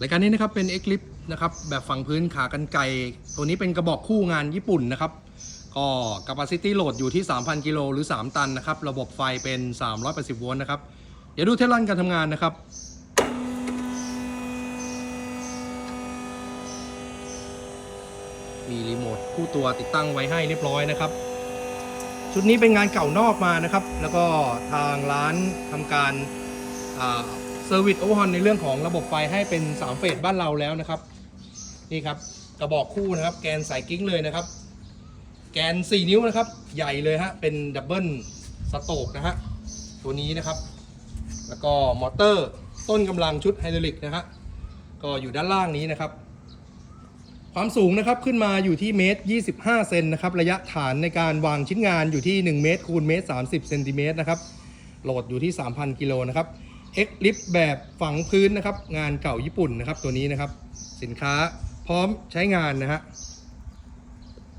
รายการนี้นะครับเป็น X Lip นะครับแบบฝังพื้นขากันไกรตัวนี้เป็นกระบอกคู่งานญี่ปุ่นนะครับก็ capacity load อยู่ที่ 3,000 กิโลหรือ 3 ตันนะครับ ระบบไฟเป็น 380 โวลต์นะครับ เดี๋ยวดูเทสลันการทำงานนะครับ มีรีโมทคู่ตัวติดตั้งไว้ให้เรียบร้อยนะครับ ชุดนี้เป็นงานเก่านอกมานะครับ แล้วก็ทางร้านทำการ ซอร์วิสโอเวอร์ฮอนในเรื่องของระบบไฟให้เป็น3เฟสบ้านเราแล้วนะครับ นี่ครับกระบอกคู่นะครับ แกนสายกิ้งเลยนะครับ แกน 4 นิ้วนะครับ ใหญ่เลยฮะเป็นดับเบิลสโตกนะฮะตัวนี้นะครับ แล้วก็มอเตอร์ต้นกำลังชุดไฮดรอลิกนะฮะก็อยู่ด้านล่างนี้นะครับ ความสูงนะครับขึ้นมาอยู่ที่เมตร 25 เซนนะครับ ระยะฐานในการวางชิ้นงานอยู่ที่ 1 เมตรคูณเมตร 30 เซนติเมตรนะครับ โหลดอยู่ที่ 3,000 กิโลนะครับ X ลิฟแบบฝังพื้นนะครับ งานเก่าญี่ปุ่นนะครับ ตัวนี้นะครับ สินค้าพร้อมใช้งานนะฮะ